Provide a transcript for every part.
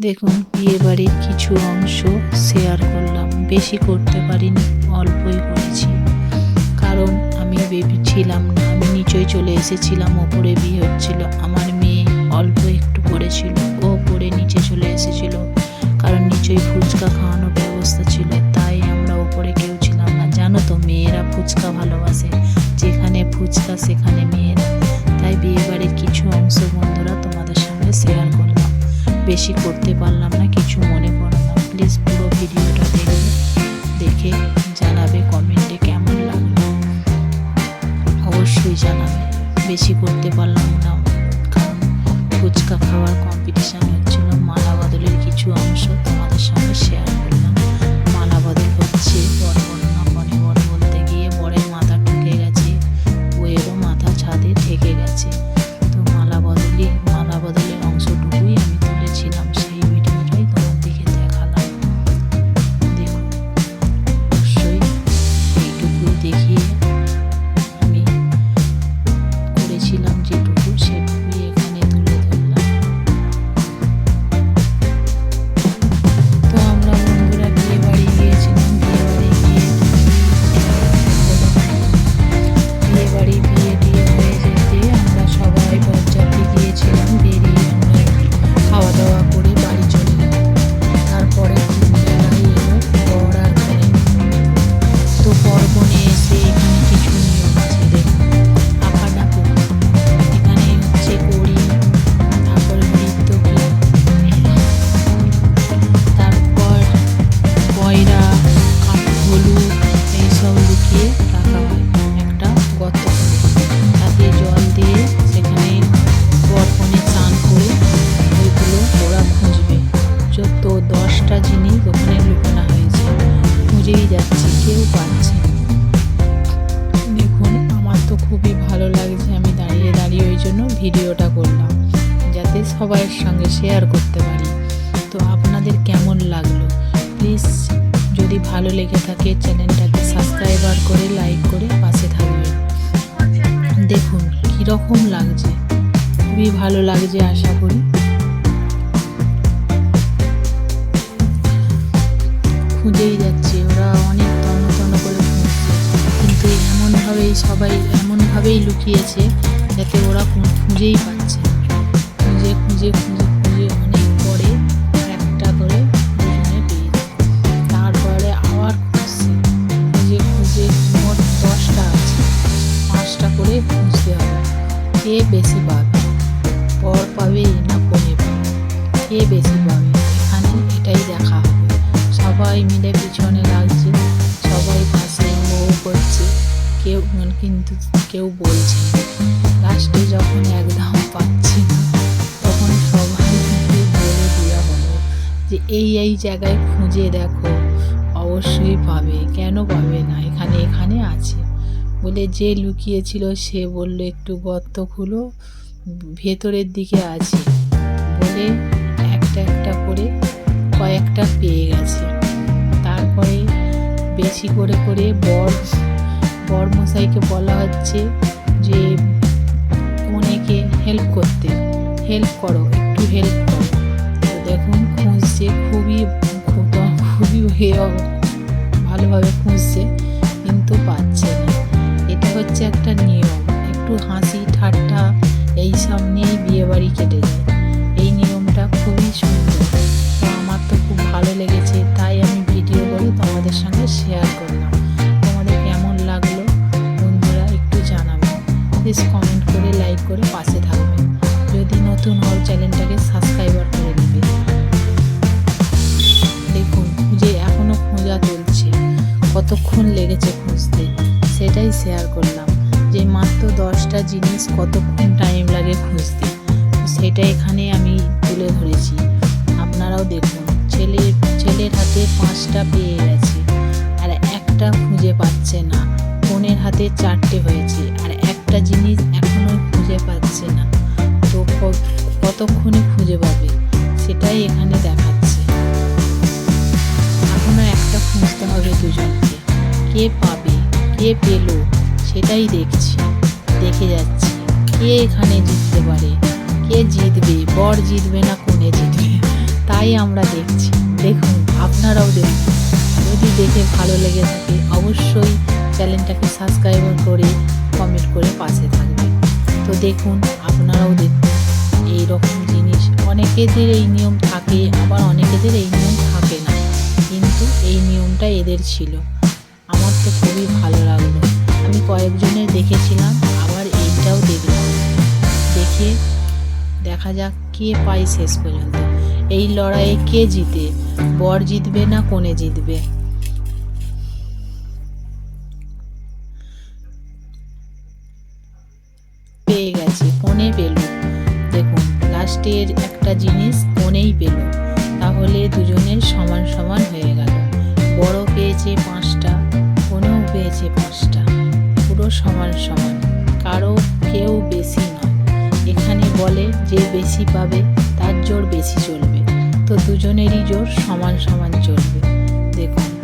দেখুন বিয়ে বাড়ির কিছু অংশ শেয়ার করলাম। বেশি করতে পারিনি, অল্পই করেছি। কারণ আমি ভেবেছিলাম না, আমি নিচই চলে এসেছিলাম, ওপরে বিয়ে হচ্ছিল। আমার মেয়ে অল্প একটু করেছিল, ও করে নিচে চলে এসেছিল। কারণ নিচই ফুচকা খাওয়ানোর ব্যবস্থা ছিল, তাই আমরা ওপরে কেউ ছিলাম না। জানো তো, মেয়েরা ফুচকা ভালোবাসে, যেখানে ফুচকা, সেখানে মেয়েরা। তাই বিয়ে বাড়ির কিছু অংশ বন্ধুরা তোমাদের সঙ্গে শেয়ার করলাম। বেশি করতে তাতে জল দিয়ে সেখানে বরপনে চান করে ওরা খুঁজবে। যত দশটা জিনিস ওখানে হয়েছে, খুঁজেই যাচ্ছে, কেউ পাচ্ছে। দেখুন, আমার তো খুবই ভালো লাগছে, আমি দাঁড়িয়ে দাঁড়িয়ে ওই জন্য ভিডিওটা করলাম, যাতে সবাইয়ের সঙ্গে শেয়ার করতে পারি। তো আপনাদের কেমন লাগল? প্লিজ যদি ভালো লেগে থাকে চ্যানেলটাকে সাবস্ক্রাইবার করে লাইক করে পাশে থাকবেন দেখুন কীরকম লাগছে। খুবই ভালো লাগছে আশা করি। খুঁজেই যাচ্ছে, ওরা অনেক তন্ন তন্ন করে খুঁজছে। কিন্তু এমনভাবেই সবাই এমনভাবেই লুকিয়েছে, যাতে ওরা খুঁজেই পাচ্ছে খুঁজে খুঁজে খুঁজে কে বেশি পাবে পর পাবে না কনে পাবে। কে বেশি পাবে এখানে এটাই দেখা হবে। সবাই মিলে পিছনে লাগছে। সবাই পাশে বউ করছে। কেউ কিন্তু কেউ বলছে লাস্টে যখন একদম পাচ্ছি না, তখন সবাই মিলে বলে দেওয়া হলো যে, এই এই জায়গায় খুঁজে দেখো। অবশ্যই পাবে। কেন পাবে না? এখানে এখানে আছে। বলে যে লুকিয়েছিল সে বলল, একটু গর্ত খুলো, ভেতরের দিকে আছে। বলে একটা একটা করে কয়েকটা পেয়ে গেছে। তারপরে বেশি করে করে বর বর মশাইকে বলা হচ্ছে যে অনেকে হেল্প করতে। হেল্প করো, একটু হেল্প করো। দেখুন, খুঁজছে খুবই খুবই ভালোভাবে খুঁজছে, কিন্তু পাচ্ছে হচ্ছে একটা নিয়ম। একটু হাসি, ঠাট্টা এইসব নিয়েই বিয়েবাড়ি কেটে যায়। এই নিয়মটা খুবই সুন্দর। তো আমার তো খুব ভালো লেগেছে, তাই আমি ভিডিও করে তোমাদের সঙ্গে শেয়ার করলাম। তোমাদের কেমন লাগল বন্ধুরা একটু জানাবেন প্লিজ কমেন্ট করে লাইক করে পাশে থাকবেন যদি নতুন হও চ্যানেলটাকে সাবস্ক্রাইবার করে নেবে দেখুন খুঁজে এখনও খোঁজা চলছে, কতক্ষণ লেগেছে শেয়ার করলাম। যে মাত্র দশটা জিনিস কতক্ষণ টাইম লাগে খুঁজতে। সেটা এখানে আমি তুলে ধরেছি। আপনারাও দেখুন, ছেলে, ছেলের হাতে পাঁচটা পেয়ে গেছে। আর একটা খুঁজে পাচ্ছে না। বোনের হাতে চারটে হয়েছে। আর একটা জিনিস এখনও খুঁজে পাচ্ছে না। তো কতক্ষণে খুঁজে পাবে? সেটাই এখানে দেখাচ্ছে। এখনও একটা খুঁজতে হবে দুজনকে। কে পাবে? কে পেল, সেটাই দেখছি। দেখে যাচ্ছি, কে এখানে জিততে পারে? কে জিতবে? বর জিতবে না, কোনে জিতবে? তাই আমরা দেখছি। দেখুন, আপনারাও দেখুন। যদি দেখে ভালো লেগে থাকে, অবশ্যই চ্যানেলটাকে সাবস্ক্রাইব করে, কমেন্ট করে পাশে থাকবে তো দেখুন, আপনারাও দেখুন এই রকম জিনিস। অনেকেদের এই নিয়ম থাকে, আবার অনেকেদের এই নিয়ম থাকে না। কিন্তু এই নিয়মটা এদের ছিল। আমার তো খুবই কয়েকজনের দেখেছিলাম, আবার এইটাও দেখলাম। দেখে দেখা যাক কে পায় শেষ পর্যন্ত। এই লড়াইয়ে কে জিতে? বর জিতবে না কোনে জিতবে? পেয়ে গেছে কোণে পেল? দেখুন, লাস্টের একটা জিনিস কোণেই পেল? তাহলে দুজনের সমান সমান হয়ে গেল। বড় পেয়েছে পাঁচটা সমান সমান। কারও কেউ বেশি নয় এখানে বলে যে বেশি পাবে, তার জোর বেশি চলবে। তো দুজনেরই জোর সমান সমান চলবে। দেখুন।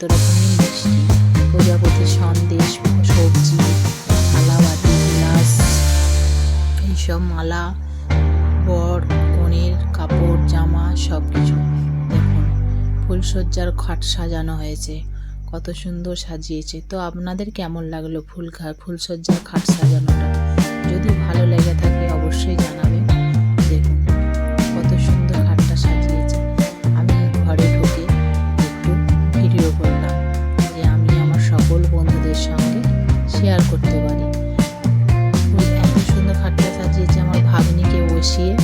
কত রকমের মিষ্টি, প্রজাপতি সন্দেশ, সবজি থালা বাটি গ্লাস, এইসব মালা, বর, কনের কাপড়, জামা সব কিছু দেখুন ফুলসজ্জার খাট সাজানো হয়েছে। কত সুন্দর সাজিয়েছে। তো আপনাদের কেমন লাগল ফুল ফুলসজ্জার খাট সাজানোটা? যদি ভালো লেগে বসিয়ে